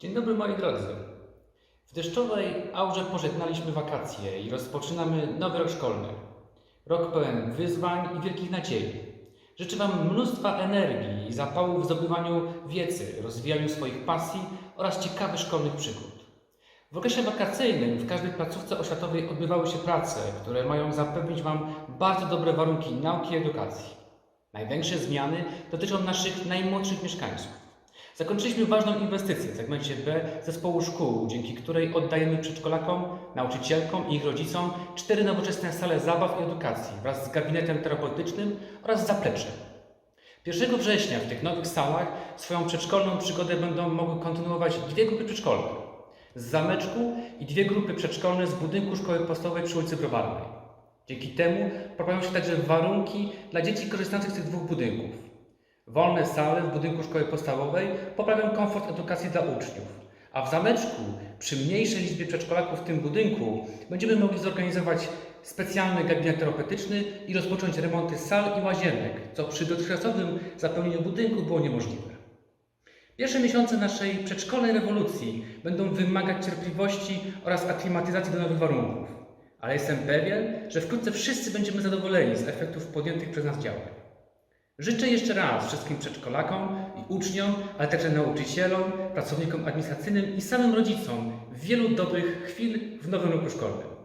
Dzień dobry moi drodzy. W deszczowej aurze pożegnaliśmy wakacje i rozpoczynamy nowy rok szkolny. Rok pełen wyzwań i wielkich nadziei. Życzę Wam mnóstwa energii i zapału w zdobywaniu wiedzy, rozwijaniu swoich pasji oraz ciekawych szkolnych przygód. W okresie wakacyjnym w każdej placówce oświatowej odbywały się prace, które mają zapewnić Wam bardzo dobre warunki nauki i edukacji. Największe zmiany dotyczą naszych najmłodszych mieszkańców. Zakończyliśmy ważną inwestycję w segmencie B zespołu szkół, dzięki której oddajemy przedszkolakom, nauczycielkom i ich rodzicom cztery nowoczesne sale zabaw i edukacji wraz z gabinetem terapeutycznym oraz zapleczem. 1 września w tych nowych salach swoją przedszkolną przygodę będą mogły kontynuować dwie grupy przedszkolne z zameczku i dwie grupy przedszkolne z budynku szkoły podstawowej przy ulicy Browarnej. Dzięki temu poprawią się także warunki dla dzieci korzystających z tych dwóch budynków. Wolne sale w budynku szkoły podstawowej poprawią komfort edukacji dla uczniów, a w zameczku, przy mniejszej liczbie przedszkolaków w tym budynku, będziemy mogli zorganizować specjalny gabinet terapeutyczny i rozpocząć remonty sal i łazienek, co przy dotychczasowym zapełnieniu budynku było niemożliwe. Pierwsze miesiące naszej przedszkolnej rewolucji będą wymagać cierpliwości oraz aklimatyzacji do nowych warunków, ale jestem pewien, że wkrótce wszyscy będziemy zadowoleni z efektów podjętych przez nas działań. Życzę jeszcze raz wszystkim przedszkolakom i uczniom, ale także nauczycielom, pracownikom administracyjnym i samym rodzicom wielu dobrych chwil w nowym roku szkolnym.